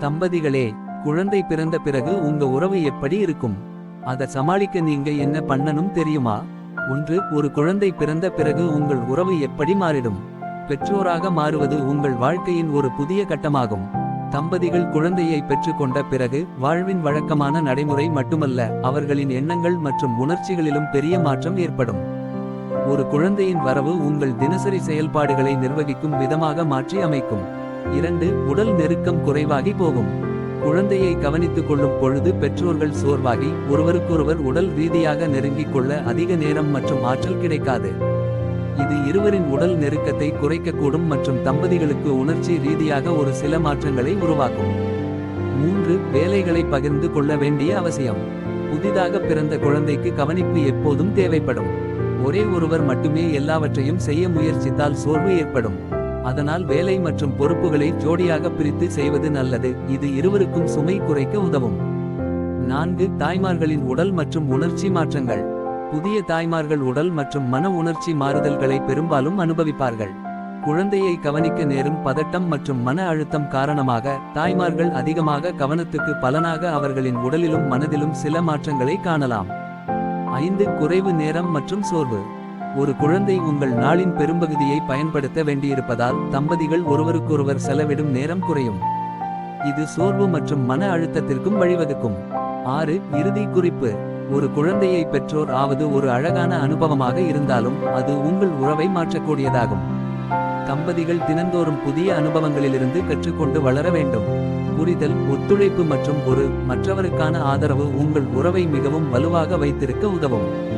தம்பதிகளே குழந்தை பிறந்த பிறகு உங்க உறவு எப்படி இருக்கும்? அதை சமாளிக்க நீங்க என்ன பண்ணனும் தெரியுமா? ஒன்று ஒரு குழந்தை பிறந்த பிறகு உங்கள் உறவு எப்படி மாறிடும்? பெற்றோராக மாறுவது உங்கள் வாழ்க்கையின் ஒரு புதிய கட்டமாகும். தம்பதிகள் குழந்தையை பெற்றுக்கொண்ட பிறகு வாழ்வின் வழக்கமான நடைமுறை மட்டுமல்ல அவர்களின் எண்ணங்கள் மற்றும் உணர்ச்சிகளிலும் பெரிய மாற்றம் ஏற்படும். ஒரு குழந்தையின் வரவு உங்கள் தினசரி செயல்பாடுகளை நிர்வகிக்கும் விதமாக மாற்றி அமைக்கும். இரண்டு உடல் நெருக்கம் குறைவாகி போகும். குழந்தையை கவனித்துக் கொள்ளும் பொழுது பெற்றோர்கள் சோர்வாகி ஒருவருக்கொருவர் உடல் ரீதியாக நெருங்கிக் கொள்ள அதிக நேரம் மற்றும் ஆற்றல் கிடைக்காது. இது இருவரின் உடல் நெருக்கத்தை குறைக்கக்கூடும் மற்றும் தம்பதிகளுக்கு உணர்ச்சி ரீதியாக ஒரு சில மாற்றங்களை உருவாக்கும். மூன்று வேலைகளை பகிர்ந்து கொள்ள வேண்டிய அவசியம். புதிதாக பிறந்த குழந்தைக்கு கவனிப்பு எப்போதும் தேவைப்படும். ஒரே ஒருவர் மட்டுமே எல்லாவற்றையும் செய்ய முயற்சித்தால் சோர்வு ஏற்படும். அதனால் வேலை மற்றும் பொறுப்புகளை ஜோடியாக பிரித்து செய்வது நல்லது. இது இருவருக்கும் சுமை குறைக்க உதவும். நான்கு தாய்மார்களின் உடல் மற்றும் உணர்ச்சி மாற்றங்கள். புதிய தாய்மார்கள் உடல் மற்றும் மன உணர்ச்சி மாறுதல்களை பெரும்பாலும் அனுபவிப்பார்கள். குழந்தையை கவனிக்க நேரும் பதட்டம் மற்றும் மன அழுத்தம் காரணமாக தாய்மார்கள் அதிகமாக கவனத்துக்கு பலனாக அவர்களின் உடலிலும் மனதிலும் சில மாற்றங்களை காணலாம். ஐந்து குறைவு நேரம் மற்றும் சோர்வு. ஒரு குழந்தை உங்கள் நாளின் பெரும்பகுதியை பயன்படுத்த வேண்டியிருப்பதால் தம்பதிகள் ஒருவருக்கொருவர் செலவிடும் நேரம் குறையும். இது சோர்வு மற்றும் மன அழுத்தத்திற்கும் வழிவகுக்கும். ஆறு இறுதி குறிப்பு. ஒரு குழந்தையை பெற்றோர் ஆவது ஒரு அழகான அனுபவமாக இருந்தாலும் அது உங்கள் உறவை மாற்றக்கூடியதாகும். தம்பதிகள் தினந்தோறும் புதிய அனுபவங்களிலிருந்து கற்றுக்கொண்டு வளர வேண்டும். புரிதல் ஒத்துழைப்பு மற்றும் ஒரு மற்றவருக்கான ஆதரவு உங்கள் உறவை மிகவும் வலுவாக வைத்திருக்க உதவும்.